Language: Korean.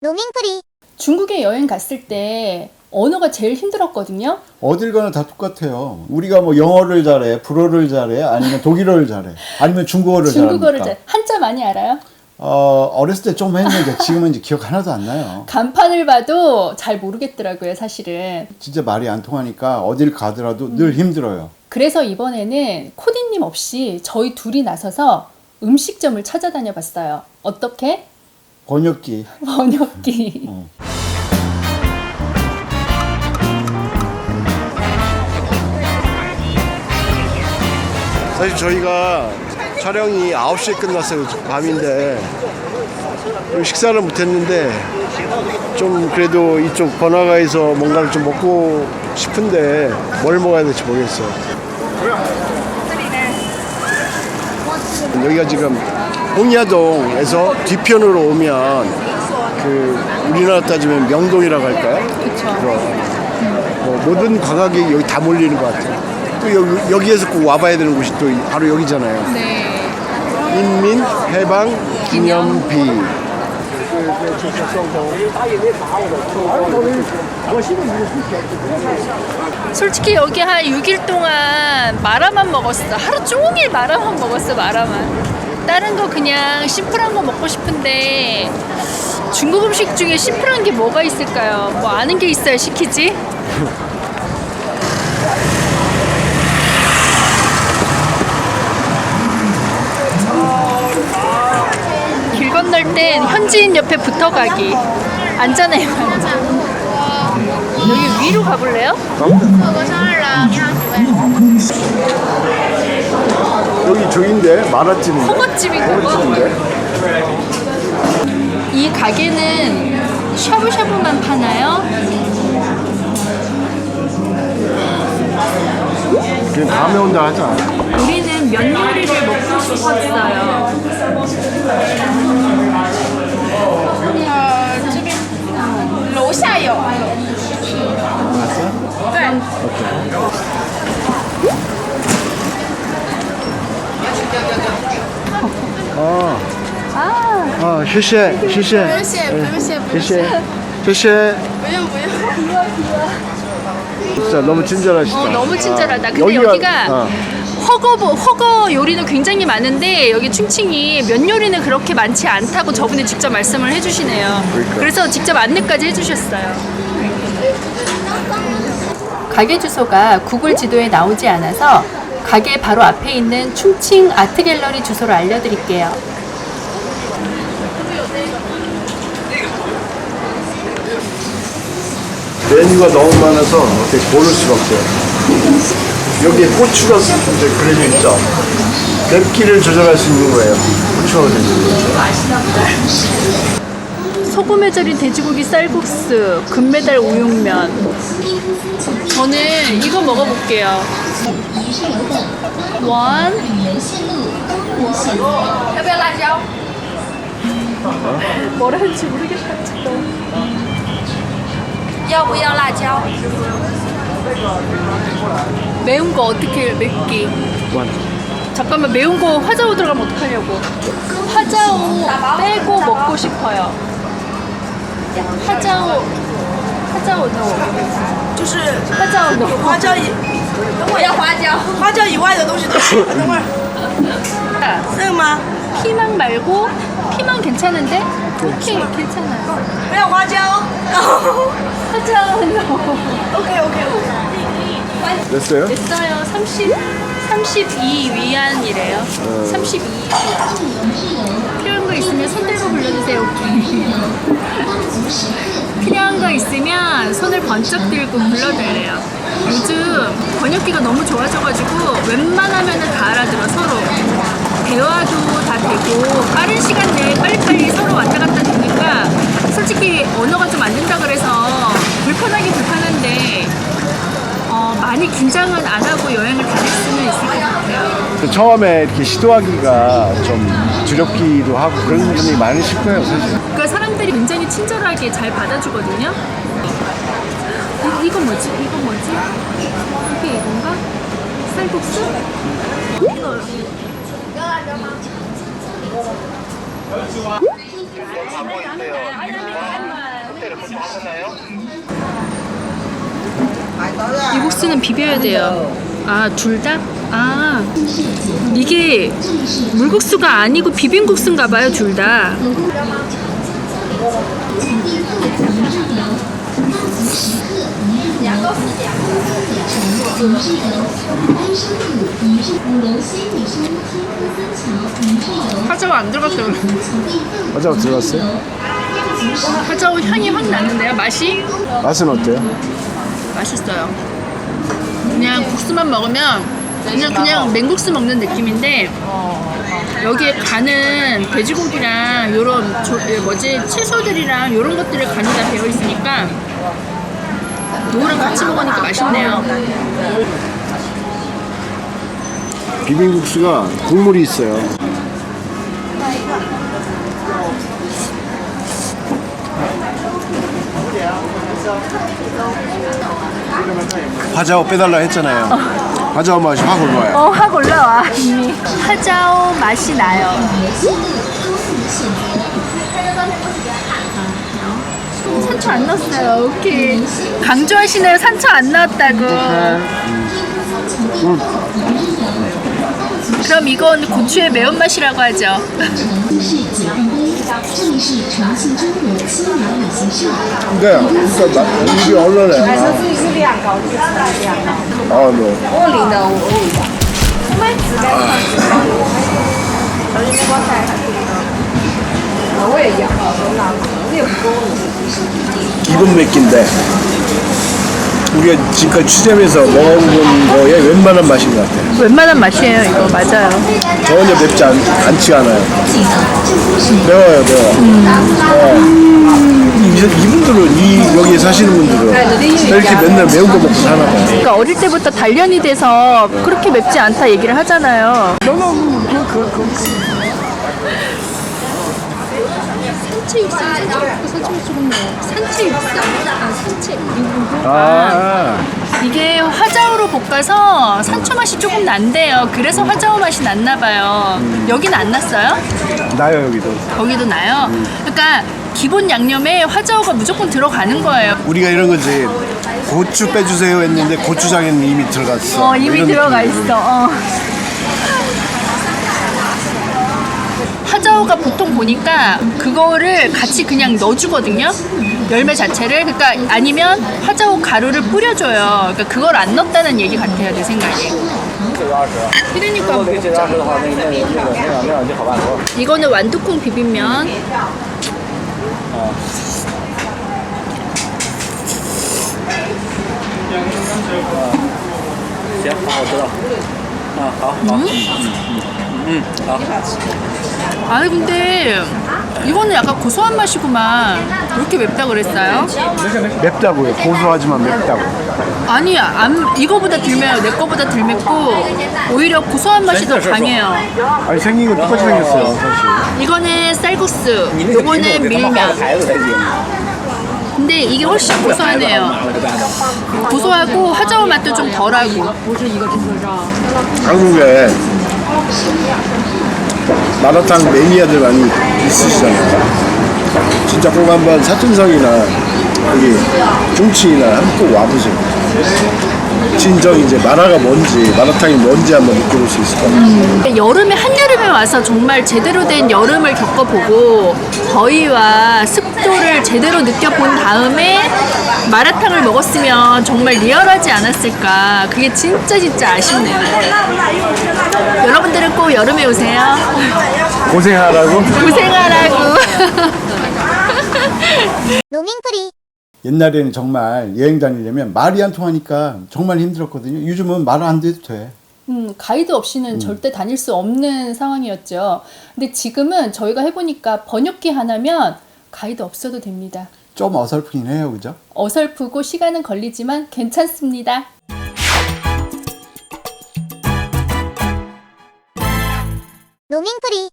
노밍프리 중국에 여행 갔을 때 언어가 제일 힘들었거든요. 어딜 가나 다 똑같아요. 우리가 뭐 영어를 잘해, 불어를 잘해, 아니면 독일어를 잘해, 아니면 중국어를 중국어를 잘합니까? 잘 한자 많이 알아요? 어, 어렸을 때 좀 했는데 지금은 이제 기억 하나도 안 나요. 간판을 봐도 잘 모르겠더라고요, 사실은. 진짜 말이 안 통하니까 어딜 가더라도 늘 힘들어요. 그래서 이번에는 코디님 없이 저희 둘이 나서서 음식점을 찾아다녀 봤어요. 어떻게? 번역기. 번역기. 어. 사실 저희가 촬영이 9시에 끝났어요. 밤인데 좀 식사를 못했는데 좀 그래도 이쪽 번화가에서 뭔가를 좀 먹고 싶은데 뭘 먹어야 될지 모르겠어요. 여기가 지금 홍야동에서 뒤편으로 오면 그 우리나라 따지면 명동이라고 할까요? 그쵸. 뭐 모든 관광객이 여기 다 몰리는 것 같아요. 또 여기, 여기에서 꼭 와봐야 되는 곳이 또 바로 여기잖아요. 네. 인민 해방 기념비. 솔직히 여기 한 6일 동안 마라만 먹었어. 하루 종일 마라만 먹었어, 마라만. 다른 거 그냥 심플한 거 먹고 싶은데 중국 음식 중에 심플한 게 뭐가 있을까요? 뭐 아는 게 있어야 시키지? 길 건널 땐 현지인 옆에 붙어가기. 앉아내요. 여기 위로 가볼래요? 여기 저긴데 마라찜인데. 허거집인가 봐. 허거집인데. 이 가게는 샤브샤브만 파나요? 그냥 다음에 온다 하자. 우리는 면 요리를 먹고 싶었어요. 楼下有。 아, 谢谢,谢谢.不用谢，不用谢，不用 谢谢.谢，谢谢.不用不用。 진짜 너무 친절하시다. 어, 너무 친절하다. 근데 여기가- 여기가 어. 허거 허거 요리는 굉장히 많은데 여기 충칭이 면 요리는 그렇게 많지 않다고 저분이 직접 말씀을 해주시네요. 그러니까. 그래서 직접 안내까지 해주셨어요. 가게 주소가 구글 지도에 나오지 않아서 가게 바로 앞에 있는 충칭 아트 갤러리 주소를 알려드릴게요. 메뉴가 너무 많아서 어떻게 고를 수가 없어요. 여기에 고추가 이제 그려져 있죠. 맵기를 조절할 수 있는 거예요. 고추가 그려져 있는 거죠. 소금에 절인 돼지고기 쌀국수, 금메달 우육면. 저는 이거 먹어볼게요. 원. 협의 라지오. 뭐라 할지 모르겠다, 지금. 要不要辣椒？ 매운 거 어떻게 맵기? 원. 잠깐만 매운 거 화자오 들어가면 어떡하냐고. 화자오 빼고 먹고 싶어요. 화자오, 화자오 넣어. 就是 화자오 넣어. 花椒以我要花椒。花椒以外的东西都行。等会儿，这个吗？ 피망 말고 피망 괜찮은데? 오케이 괜찮아요. 그냥 맞아요. 하자요. 오케이 오케이 오케이. 됐어요? 됐어요. 30, 32 위안이래요. 어. 32 위안. 필요한 거 있으면 손 들고 불러주세요. 필요한 거 있으면 손을 번쩍 들고 불러달래요. 요즘 번역기가 너무 좋아져가지고 웬만하면 다 알아들어 서로. 대화도 다 되고 빠른 시간 내에 빨리빨리 서로 왔다 갔다 되니까 솔직히 언어가 좀 안 된다 그래서 불편하긴 불편한데 어, 많이 긴장은 안 하고 여행을 다닐 수는 있을 것 같아요. 처음에 이렇게 시도하기가 좀 두렵기도 하고 그런 분이 많으실 거예요, 사실. 그러니까 사람들이 굉장히 친절하게 잘 받아주거든요. 이, 이거 뭐지? 이거 뭐지? 이게 이건가? 쌀국수? 이거 이 국수는 비벼야 돼요. 아, 둘 다? 아, 이게 물국수가 아니고 비빔국수인가 봐요, 둘 다. 안 들어갔어요. 맞아 들어갔어요? 화자오 향이 확 나는데요, 맛이? 맛은 어때요? 맛있어요. 그냥 국수만 먹으면 그냥 그냥 냉국수 먹는 느낌인데 여기에 간은 돼지고기랑 요런 조, 예, 뭐지 채소들이랑 요런 것들을 간이 다 되어 있으니까 요거랑 같이 먹으니까 맛있네요. 비빔국수가 국물이 있어요. 화자오 빼달라 했잖아요. 화자오 맛이 확 올라와요. 어, 확 올라와. 이미 화자오 맛이 나요. 산초 안 넣었어요. 오케이. 강조하시네요. 산초 안 넣었다고. 그럼 이건 고추의 매운맛이라고 하죠. 对啊，你干嘛？你去熬热了？还是自己是这样搞，自己是这样搞。哦，对。我领的，我我领的。我买纸袋，我应该光带很多。我也要，我拿，我也不够。一共没进袋。 우리가 지금까지 취재하면서 먹어본 거에 웬만한 맛인 것 같아요. 웬만한 맛이에요, 이거 맞아요. 전혀 맵지 않, 않지가 않아요. 매워요, 매워. 어. 이, 이분들은 이 여기에 사시는 분들은 이렇게 맨날 매운 거 먹고 사나 봐요. 그러니까 어릴 때부터 단련이 돼서 그렇게 맵지 않다 얘기를 하잖아요. 산채 육수 산채 넣어. 산채 육수. 아, 산채. 아, 이게 화자오로 볶아서 산초 맛이 조금 난대요. 그래서 화자오 맛이 났나 봐요. 여기는 안 났어요? 나요 여기도. 거기도 나요. 그러니까 기본 양념에 화자오가 무조건 들어가는 거예요. 우리가 이런 거지 고추 빼주세요 했는데 고추장에는 이미 들어갔어. 어, 이미 이런 들어가. 있어. 어. 화자오가 보통 보니까 그거를 같이 그냥 넣어주거든요. 열매 자체를. 그러니까 아니면 화자오 가루를 뿌려줘요. 그러니까 그걸 안 넣었다는 얘기 같아요, 내 생각에. 그러니까 먹자. 이거는 완두콩 비빔면. 아니 근데 이거는 약간 고소한 맛이구만. 왜 이렇게 맵다 그랬어요? 맵다고요. 고소하지만 맵다고. 아니 안 이거보다 덜 매요. 내 거보다 덜 맵고 오히려 고소한 맛이 더 강해요. 아니 생긴 건 똑같이 생겼어요 사실. 이거는 쌀국수, 요거는 밀면. 근데 이게 훨씬 고소하네요. 고소하고 화자오 맛도 좀 덜하고. 한국에 마라탕 매니아들 많이 있으시잖아요. 진짜 꼭 한번 사천성이나 여기 중치나 한번 꼭 와보세요. 진정 이제 마라가 뭔지 마라탕이 뭔지 한번 느껴볼 수 있을 것 같아요. 여름에 한여름에 와서 정말 제대로 된 여름을 겪어보고 더위와 습도를 제대로 느껴본 다음에 마라탕을 먹었으면 정말 리얼하지 않았을까. 그게 진짜 진짜 아쉽네요. 여러분들은 꼭 여름에 오세요. 고생하라고. 고생하라고. 노밍프리. 옛날에는 정말 여행 다니려면 말이 안 통하니까 정말 힘들었거든요. 요즘은 말 안 돼도 돼. 음, 가이드 없이는 절대 다닐 수 없는 상황이었죠. 근데 지금은 저희가 해보니까 번역기 하나면 가이드 없어도 됩니다 좀 어설프긴 해요, 그죠? 어설프고 시간은 걸리지만 괜찮습니다 노밍프리